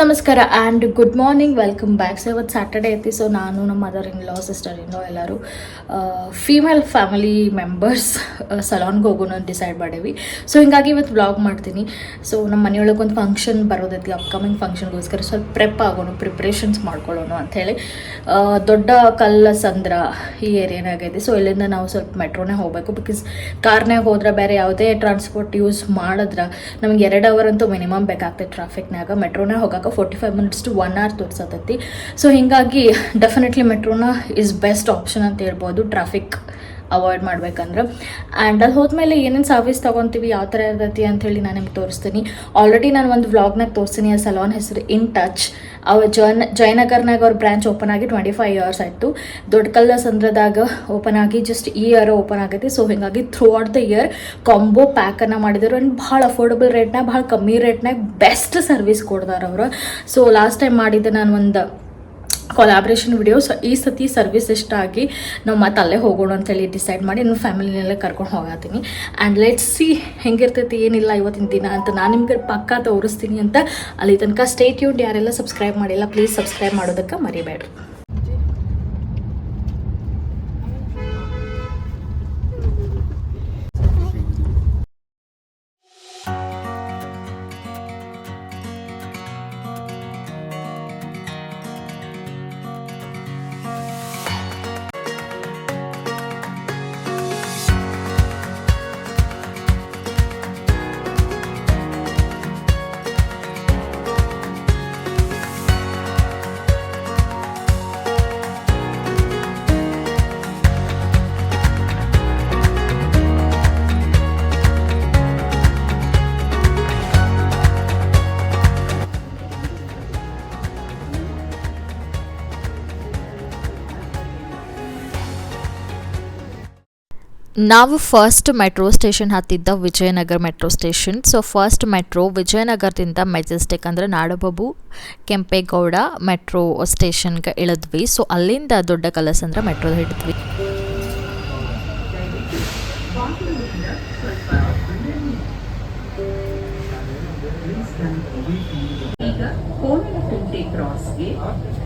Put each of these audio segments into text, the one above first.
ನಮಸ್ಕಾರ and good morning welcome back so ಇವತ್ತು Saturday ಐತಿ ಸೊ ನಾನು, ನಮ್ಮ mother in law sister in ಎಲ್ಲರೂ ಫೀಮೇಲ್ ಫ್ಯಾಮಿಲಿ ಮೆಂಬರ್ಸ್ ಸಲಾನ್ಗೆ ಹೋಗೋಣ ಅಂತ ಡಿಸೈಡ್ ಮಾಡೇವಿ ಸೊ ಹಿಂಗಾಗಿ ಇವತ್ತು ಬ್ಲಾಗ್ ಮಾಡ್ತೀನಿ. ಸೊ ನಮ್ಮ ಮನೆಯೊಳಗೆ ಒಂದು ಫಂಕ್ಷನ್ ಬರೋದೈತಿ ಅಪ್ಕಮಿಂಗ್ ಫಂಕ್ಷನ್ಗೋಸ್ಕರ ಸ್ವಲ್ಪ ಪ್ರೆಪ್ ಆಗೋಣ ಪ್ರಿಪ್ರೇಷನ್ಸ್ ಮಾಡ್ಕೊಳ್ಳೋಣ ಅಂಥೇಳಿ ದೊಡ್ಡ ಕಲ್ಲ ಸಂದ್ರ ಈ ಏರಿಯಾನಾಗೈತಿ ಸೊ ಇಲ್ಲಿಂದ ನಾವು ಸ್ವಲ್ಪ ಮೆಟ್ರೋನೇ ಹೋಗಬೇಕು. ಬಿಕಾಸ್ ಕಾರ್ನಾಗ ಹೋದ್ರೆ ಬೇರೆ ಯಾವುದೇ ಟ್ರಾನ್ಸ್ಪೋರ್ಟ್ ಯೂಸ್ ಮಾಡಿದ್ರೆ ನಮಗೆ ಎರಡು ಅವರ್ ಅಂತೂ ಮಿನಿಮಮ್ ಬೇಕಾಗ್ತೈತೆ ಟ್ರಾಫಿಕ್ನಾಗ ಮೆಟ್ರೋನೇ forty five minutes to one hour ತೋರ್ಸತೈತಿ. So ಹಿಂಗಾಗಿ ಡೆಫಿನೆಟ್ಲಿ ಮೆಟ್ರೋನ ಇಸ್ ಬೆಸ್ಟ್ ಆಪ್ಷನ್ ಅಂತ ಹೇಳ್ಬೋದು. ಟ್ರಾಫಿಕ್ ಅವಾಯ್ಡ್ ಮಾಡ್ಬೇಕಂದ್ರೆ. ಆ್ಯಂಡ್ ಅಲ್ಲಿ ಹೋದ್ಮೇಲೆ ಏನೇನು ಸರ್ವಿಸ್ ತೊಗೊತೀವಿ, ಯಾವ ಥರ ಇರ್ತೈತಿ ಅಂಥೇಳಿ ನಾನು ನಿಮ್ಗೆ ತೋರಿಸ್ತೀನಿ. ಆಲ್ರೆಡಿ ನಾನು ಒಂದು ವ್ಲಾಗ್ನಾಗ ತೋರಿಸ್ತೀನಿ ಆ ಸಲಾನ್ ಹೆಸರು ಇನ್ ಟಚ್ ಅವ್ರ ಜೈನ್ ಜಯನಗರ್ನಾಗ ಅವ್ರ ಬ್ರ್ಯಾಂಚ್ ಓಪನ್ ಆಗಿ ಟ್ವೆಂಟಿ ಫೈವ್ ಇಯರ್ಸ್ ಆಯಿತು. ದೊಡ್ಡ ಸಂದ್ರದಾಗ ಓಪನ್ ಆಗಿ ಜಸ್ಟ್ ಈ ಇಯರ್ ಓಪನ್ ಆಗೈತಿ. ಸೊ ಹಿಂಗಾಗಿ throughout the year combo ಪ್ಯಾಕನ್ನು ಮಾಡಿದ್ರು. ಆ್ಯಂಡ್ ಭಾಳ ಅಫೋರ್ಡಬಲ್ ರೇಟ್ನಾಗ ಭಾಳ ಕಮ್ಮಿ ರೇಟ್ನಾಗ ಬೆಸ್ಟ್ ಸರ್ವಿಸ್ ಕೊಡ್ತಾರೆ ಅವರು. ಸೊ ಲಾಸ್ಟ್ ಟೈಮ್ ಮಾಡಿದ್ದೆ ನಾನು ಒಂದು ಕೊಲಾಬ್ರೇಷನ್ ವಿಡಿಯೋಸ್ ಈ ಸತಿ ಸರ್ವಿಸ್ ಇಷ್ಟ ಆಗಿ ನಾವು ಮತ್ತೆ ಅಲ್ಲೇ ಹೋಗೋಣ ಅಂತೇಳಿ ಡಿಸೈಡ್ ಮಾಡಿ ನಾನು ಫ್ಯಾಮಿಲಿನೆಲ್ಲ ಕರ್ಕೊಂಡು ಹೋಗತ್ತೀನಿ ಆ್ಯಂಡ್ ಲೆಟ್ಸ್ ಸಿ ಹೆಂಗಿರ್ತೈತಿ, ಏನಿಲ್ಲ ಇವತ್ತಿನ ದಿನ ಅಂತ ನಾನು ನಿಮ್ಗೆ ಪಕ್ಕ ತೋರಿಸ್ತೀನಿ ಅಂತ ಅಲ್ಲಿ ತನಕ ಸ್ಟೇಟ್ ಟ್ಯೂನ್ ಯಾರೆಲ್ಲ ಸಬ್ಸ್ಕ್ರೈಬ್ ಮಾಡಿಲ್ಲ ಪ್ಲೀಸ್ ಸಬ್ಸ್ಕ್ರೈಬ್ ಮಾಡೋದಕ್ಕೆ ಮರಿಬೇಡ್ರಿ. ನಾವು first metro station ಹತ್ತಿದ್ದ Vijayanagar metro station so first metro ವಿಜಯನಗರದಿಂದ Majestic ಅಂದರೆ ನಾಡಬಾಬು ಕೆಂಪೇಗೌಡ ಮೆಟ್ರೋ ಸ್ಟೇಷನ್ಗೆ ಇಳಿದ್ವಿ. ಸೊ ಅಲ್ಲಿಂದ ದೊಡ್ಡ ಕಲಸಂದ್ರ ಮೆಟ್ರೋ ಹಿಡಿದ್ವಿ. ಕ್ರಾಸ್ಗೆ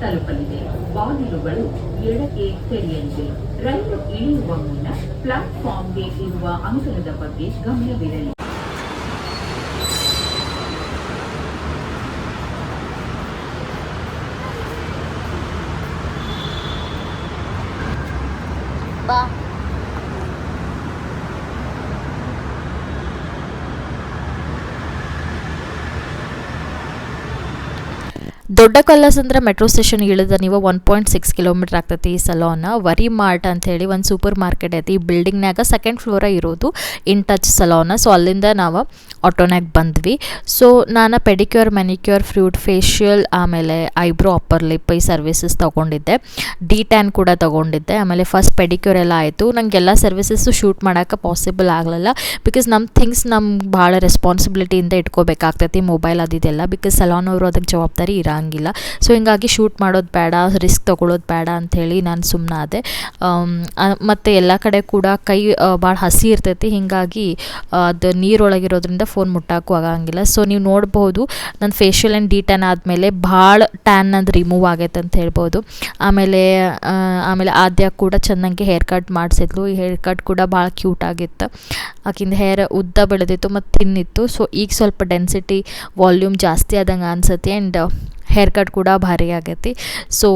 ತಲುಪಲಿದೆ. ಬಾಗಿಲುಗಳು ಎಡಕ್ಕೆ ತೆರೆಯಲಿದೆ. ರೈಲು ಇಳಿಯುವ ಮುನ್ನ ಪ್ಲಾಟ್ಫಾರ್ಮ್ಗೆ ಇರುವ ಅಂತರದ ಬಗ್ಗೆ ಗಮನವಿರಲಿ ದೊಡ್ಡ ಕಲ್ಲಸಂದ್ರ ಮೆಟ್ರೋ ಸ್ಟೇಷನ್ ಇಳಿದ ನೀವು ಒನ್ ಪಾಯಿಂಟ್ ಸಿಕ್ಸ್ ಕಿಲೋಮೀಟರ್ ಆಗ್ತೈತಿ ಈ ಸಲೋನ. ವರಿ ಮಾರ್ಟ್ ಅಂತೇಳಿ ಒಂದು ಸೂಪರ್ ಮಾರ್ಕೆಟ್ ಐತಿ. ಈ ಬಿಲ್ಡಿಂಗ್ನಾಗ ಸೆಕೆಂಡ್ ಫ್ಲೋರ ಇರೋದು ಇನ್ ಟಚ್ ಸಲೋನ. ಸೊ ಅಲ್ಲಿಂದ ನಾವು ಆಟೋನಾಗ ಬಂದ್ವಿ. ಸೊ ನಾನು ಪೆಡಿಕ್ಯೂರ್ ಮೆನಿಕ್ಯೂರ್ ಫ್ರೂಟ್ ಫೇಶಿಯಲ್ ಆಮೇಲೆ ಐಬ್ರೋ ಅಪ್ಪರ್ ಲಿಪ್ ಈ ಸರ್ವಿಸಸ್ ತೊಗೊಂಡಿದ್ದೆ. ಡಿ ಟ್ಯಾನ್ ಕೂಡ ತೊಗೊಂಡಿದ್ದೆ. ಆಮೇಲೆ ಫಸ್ಟ್ ಪೆಡಿಕ್ಯೂರ್ ಎಲ್ಲ ಆಯಿತು. ನನಗೆಲ್ಲ ಸರ್ವಿಸಸ್ಸು ಶೂಟ್ ಮಾಡೋಕ್ಕೆ ಪಾಸಿಬಲ್ ಆಗಲಿಲ್ಲ. ಬಿಕಾಸ್ ನಮ್ಮ ಥಿಂಗ್ಸ್ ನಮ್ಗೆ ಭಾಳ ರೆಸ್ಪಾನ್ಸಿಬಿಲಿಟಿಯಿಂದ ಇಟ್ಕೋಬೇಕಾಗ್ತೈತಿ ಮೊಬೈಲ್ ಅದಿದೆಲ್ಲ ಬಿಕಾಸ್ ಸಲಾನ್ ಅವರು ಅದಕ್ಕೆ ಜವಾಬ್ದಾರಿ ಇರಂಗಿಲ್ಲ. ಸೊ ಹಿಂಗಾಗಿ ಶೂಟ್ ಮಾಡೋದು ಬೇಡ ರಿಸ್ಕ್ ತೊಗೊಳೋದು ಬೇಡ ಅಂಥೇಳಿ ನಾನು ಸುಮ್ಮನಾದೆ ಮತ್ತು ಎಲ್ಲ ಕಡೆ ಕೂಡ ಕೈ ಭಾಳ ಹಸಿ ಇರ್ತೈತಿ. ಹೀಗಾಗಿ ಅದು ನೀರೊಳಗಿರೋದ್ರಿಂದ ಫೋನ್ ಮುಟ್ಟಾಕು ಆಗಂಗಿಲ್ಲ. ಸೊ ನೀವು ನೋಡ್ಬೋದು ನನ್ನ ಫೇಶಿಯಲ್ ಆ್ಯಂಡ್ ಡಿ ಟ್ಯಾನ್ ಆದಮೇಲೆ ಭಾಳ ಟ್ಯಾನ್ ಅಂದ್ರೆ ರಿಮೂವ್ ಆಗೈತೆ ಅಂತ ಹೇಳ್ಬೋದು. ಆಮೇಲೆ ಆಮೇಲೆ ಆದ್ಯ ಕೂಡ ಚೆನ್ನಾಗಿ ಹೇರ್ ಕಟ್ ಮಾಡಿಸಿದ್ಲು. ಈ ಹೇರ್ ಕಟ್ ಕೂಡ ಭಾಳ ಕ್ಯೂಟ್ ಆಗಿತ್ತು. ಆಕಿಂದ ಹೇರ್ ಉದ್ದ ಬೆಳೆದಿತ್ತು ಮತ್ತು ತಿನ್ನಿತ್ತು ಸೊ ಈಗ ಸ್ವಲ್ಪ ಡೆನ್ಸಿಟಿ ವಾಲ್ಯೂಮ್ ಜಾಸ್ತಿ ಆದಂಗೆ ಅನ್ಸತ್ತೆ. ಆ್ಯಂಡ್ ಹೇರ್ ಕಟ್ ಕೂಡ ಭಾರಿ ಆಗೈತಿ. ಸೊ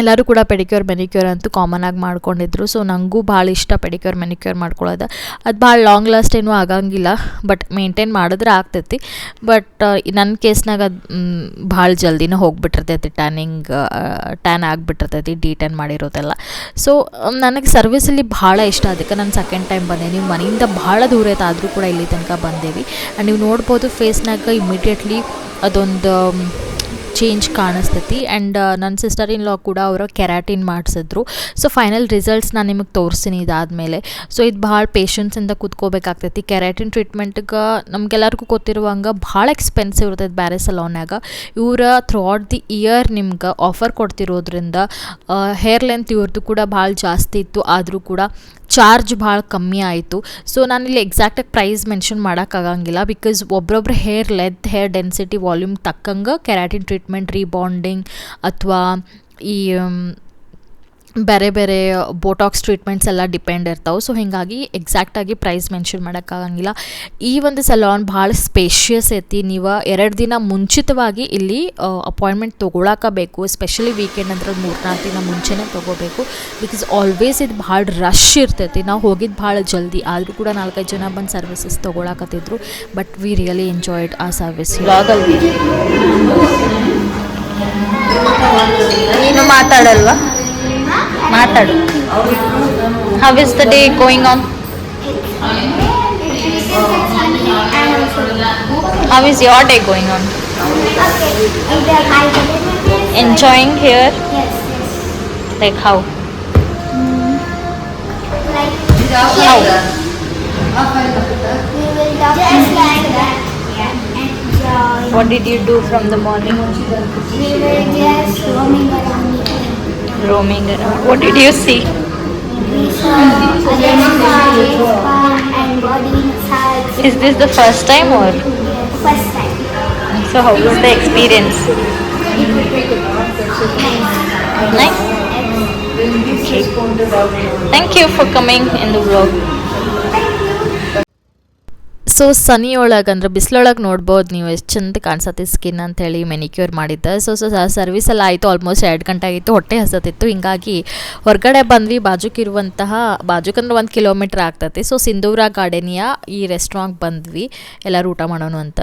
ಎಲ್ಲರೂ ಕೂಡ ಪೆಡಿಕ್ಯೂರ್ ಮೆನಿಕ್ಯೂರ್ ಅಂತೂ ಕಾಮನ್ ಆಗಿ ಮಾಡ್ಕೊಂಡಿದ್ರು. ಸೊ ನನಗೂ ಭಾಳ ಇಷ್ಟ ಪೆಡಿಕ್ಯೂರ್ ಮೆನಿಕ್ಯೂರ್ ಮಾಡ್ಕೊಳ್ಳೋದು ಅದು ಭಾಳ ಲಾಂಗ್ ಲಾಸ್ಟ್ ಏನೂ ಆಗಂಗಿಲ್ಲ ಬಟ್ ಮೇಂಟೈನ್ ಮಾಡಿದ್ರೆ ಆಗ್ತೈತಿ. ಬಟ್ ನನ್ನ ಕೇಸ್ನಾಗ ಅದು ಭಾಳ ಜಲ್ದಿನೇ ಹೋಗ್ಬಿಟ್ಟಿರ್ತೈತಿ ಟ್ಯಾನಿಂಗ್ ಟ್ಯಾನ್ ಆಗಿಬಿಟ್ಟಿರ್ತೈತಿ ಡಿ ಟ್ಯಾನ್ ಮಾಡಿರೋದೆಲ್ಲ. ಸೊ ನನಗೆ ಸರ್ವಿಸಲ್ಲಿ ಭಾಳ ಇಷ್ಟ. ಅದಕ್ಕೆ ನಾನು ಸೆಕೆಂಡ್ ಟೈಮ್ ಬಂದೆ. ನೀವು ಮನೆಯಿಂದ ಭಾಳ ದೂರ ಐತೆ ಆದರೂ ಕೂಡ ಇಲ್ಲಿ ತನಕ ಬಂದೇವಿ. ಆ್ಯಂಡ್ ನೀವು ನೋಡ್ಬೋದು ಫೇಸ್ನಾಗ ಇಮಿಡಿಯೇಟ್ಲಿ ಅದೊಂದು ಚೇಂಜ್ ಕಾಣಿಸ್ತೈತಿ. ಆ್ಯಂಡ್ ನನ್ನ ಸಿಸ್ಟರ್ ಇನ್ ಲಾ ಕೂಡ ಅವರು ಕೆರಾಟಿನ್ ಮಾಡಿಸಿದ್ರು. ಸೊ ಫೈನಲ್ ರಿಸಲ್ಟ್ಸ್ ನಾನು ನಿಮಗೆ ತೋರಿಸ್ತೀನಿ ಇದಾದಮೇಲೆ. ಸೊ ಇದು ಭಾಳ ಪೇಷನ್ಸಿಂದ ಕೂತ್ಕೋಬೇಕಾಗ್ತೈತಿ. ಕೆರಾಟಿನ್ ಟ್ರೀಟ್ಮೆಂಟ್ಗೆ ನಮಗೆಲ್ಲರಿಗೂ ಗೊತ್ತಿರುವಂಗೆ ಭಾಳ ಎಕ್ಸ್ಪೆನ್ಸಿವ್ ಇರ್ತೈತೆ ಬ್ಯಾರೆ ಸಲೋನ್ಯಾಗ. ಇವರ ಥ್ರೂ ಔಟ್ ದಿ ಇಯರ್ ನಿಮ್ಗೆ ಆಫರ್ ಕೊಡ್ತಿರೋದ್ರಿಂದ ಹೇರ್ ಲೆಂತ್ ಇವ್ರದ್ದು ಕೂಡ ಭಾಳ ಜಾಸ್ತಿ ಇತ್ತು. ಆದರೂ ಕೂಡ ಚಾರ್ಜ್ ಭಾಳ ಕಮ್ಮಿ ಆಯಿತು. ಸೊ ನಾನಿಲ್ಲಿ ಎಕ್ಸಾಕ್ಟಾಗಿ ಪ್ರೈಸ್ ಮೆನ್ಷನ್ ಮಾಡೋಕ್ಕಾಗಂಗಿಲ್ಲ because ಒಬ್ರೊಬ್ರು hair length hair density volume ತಕ್ಕಂಗೆ ಕೆರಾಟಿನ್ ಟ್ರೀಟ್ಮೆಂಟ್ ರೀಬಾಂಡಿಂಗ್ ಅಥವಾ ಈ ಮ್, ಬೇರೆ ಬೇರೆ ಬೋಟಾಕ್ಸ್ ಟ್ರೀಟ್ಮೆಂಟ್ಸ್ ಎಲ್ಲ ಡಿಪೆಂಡ್ ಇರ್ತಾವೆ. ಸೊ ಹೀಗಾಗಿ ಎಕ್ಸಾಕ್ಟಾಗಿ ಪ್ರೈಸ್ ಮೆನ್ಷನ್ ಮಾಡೋಕ್ಕಾಗಂಗಿಲ್ಲ ಈ ಒಂದು ಸಲಾನ್ ಭಾಳ ಸ್ಪೇಷಿಯಸ್ ಐತಿ. ನೀವು ಎರಡು ದಿನ ಮುಂಚಿತವಾಗಿ ಇಲ್ಲಿ ಅಪಾಯಿಂಟ್ಮೆಂಟ್ ತೊಗೊಳಕಬೇಕು ಸ್ಪೆಷಲಿ ವೀಕೆಂಡ್ ಅಂದ್ರೆ ಮೂರ್ನಾಲ್ಕು ದಿನ ಮುಂಚೆನೇ ತೊಗೋಬೇಕು. ಬಿಕಾಸ್ ಆಲ್ವೇಸ್ ಇದು ಭಾಳ ರಶ್ ಇರ್ತೈತಿ. ನಾವು ಹೋಗಿದ್ದು ಭಾಳ ಜಲ್ದಿ. ಆದರೂ ಕೂಡ ನಾಲ್ಕೈದು ಜನ ಬಂದು ಸರ್ವಿಸಸ್ ತೊಗೊಳಕತ್ತಿದ್ರು. ಬಟ್ ವಿ ರಿಯಲಿ ಎಂಜಾಯ್ಡ್ ಆ ಸರ್ವಿಸ್ ಮಾತಾಡಲ್ವಾ? ಮಾತಾಡು how is the day going on how is your day going on enjoying here like how how Just like that. Enjoy. What did you do from the morning We were just roaming around here. roaming around. What did you see? Is this the first time or? First time. So how was the experience? Nice. Thank you for coming in the vlog. So ಸನಿ ಒಳಗೆ ಅಂದ್ರೆ ಬಿಸಿಲೊಳಗೆ ನೋಡ್ಬೋದು, ನೀವು ಎಷ್ಟು ಚಂದ ಕಾಣಿಸತ್ತೆ skin ಅಂತೇಳಿ manicure ಮಾಡಿದ್ದೆ. ಸೊ ಸೊ ಸರ್ವಿಸ್ ಎಲ್ಲ ಆಯಿತು ಆಲ್ಮೋಸ್ಟ್ ಎರಡು ಗಂಟೆ ಆಗಿತ್ತು, ಹೊಟ್ಟೆ ಹಸತಿತ್ತು. ಹಿಂಗಾಗಿ ಹೊರಗಡೆ ಬಂದ್ವಿ ಬಾಜುಕಿರುವಂತಹ ಬಾಜುಕಂದ್ರೆ ಒಂದು ಕಿಲೋಮೀಟ್ರ್ ಆಗ್ತತಿ ಸೊ ಸಿಂಧೂರ ಗಾರ್ಡನಿಯ ಈ ರೆಸ್ಟೋರಾಂಟ್ ಬಂದ್ವಿ. ಎಲ್ಲರೂ ಊಟ ಮಾಡೋಣ ಅಂತ.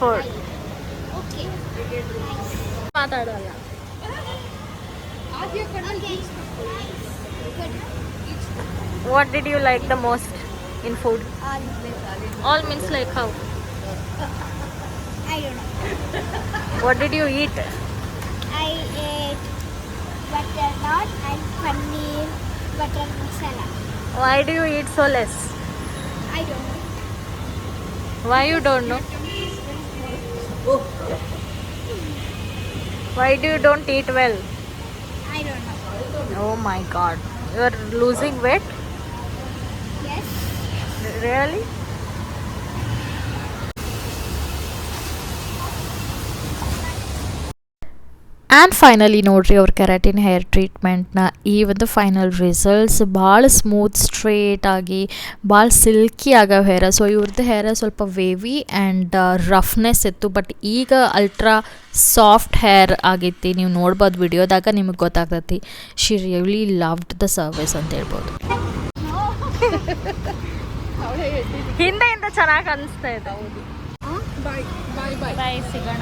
Food. Okay. ಮಾತಾಡೋಲ್ಲ What did you like the most in food? All means like how? I don't know. What did you eat? I ate butter naan and paneer butter masala. Why do you eat so less? I don't know. Why you don't know? Why do you don't eat well? I don't know. Oh my god. You are losing weight? Yes. Really? And finally ನೋಡ್ರಿ ಅವ್ರ keratin hair ಟ್ರೀಟ್ಮೆಂಟ್ನ ಈ ಒಂದು final results ಭಾಳ smooth straight ಆಗಿ ಭಾಳ silky ಆಗವ ಹೇರ ಸೊ ಇವ್ರದ್ದು ಹೇರ ಸ್ವಲ್ಪ ವೇವಿ ಆ್ಯಂಡ್ ರಫ್ನೆಸ್ ಇತ್ತು. ಬಟ್ ಈಗ ಅಲ್ಟ್ರಾ ಸಾಫ್ಟ್ ಹೇರ್ ಆಗೈತಿ. ನೀವು ನೋಡ್ಬೋದು ವಿಡಿಯೋದಾಗ ನಿಮಗೆ ಗೊತ್ತಾಗ್ತೈತಿ. She really loved the service ಅಂತ ಹೇಳ್ಬೋದು. ಹಿಂದೆಯಿಂದ ಚೆನ್ನಾಗಿ ಅನಿಸ್ತಾ ಇದೆ. ಬಾಯ್ ಸಿಗೋಣ.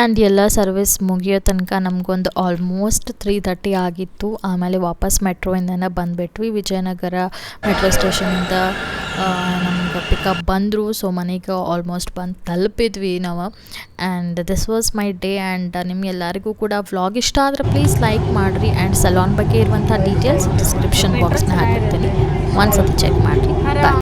ಆ್ಯಂಡ್ ಎಲ್ಲ ಸರ್ವಿಸ್ ಮುಗಿಯೋ ತನಕ ನಮಗೊಂದು ಆಲ್ಮೋಸ್ಟ್ ತ್ರೀ ತರ್ಟಿ ಆಗಿತ್ತು. ಆಮೇಲೆ ವಾಪಸ್ ಮೆಟ್ರೋಯಿಂದನೇ ಬಂದುಬಿಟ್ವಿ. ವಿಜಯನಗರ ಮೆಟ್ರೋ ಸ್ಟೇಷನಿಂದ ನಮ್ಗೆ ಪಿಕಪ್ ಬಂದರು. ಸೊ ಮನೆಗೆ ಆಲ್ಮೋಸ್ಟ್ ಬಂದು ತಲುಪಿದ್ವಿ ನಾವು. And this was my day and ನಿಮ್ಗೆಲ್ಲರಿಗೂ ಕೂಡ ವ್ಲಾಗ್ ಇಷ್ಟ ಆದರೆ ಪ್ಲೀಸ್ ಲೈಕ್ ಮಾಡಿರಿ. ಆ್ಯಂಡ್ ಸಲಾನ್ ಬಗ್ಗೆ ಇರುವಂಥ ಡೀಟೇಲ್ಸ್ ಡಿಸ್ಕ್ರಿಪ್ಷನ್ ಬಾಕ್ಸ್ನ ಹಾಕಿರ್ತೀನಿ. ಒಂದ್ಸತಿ ಚೆಕ್ ಮಾಡಿರಿ. ಬಾಯ್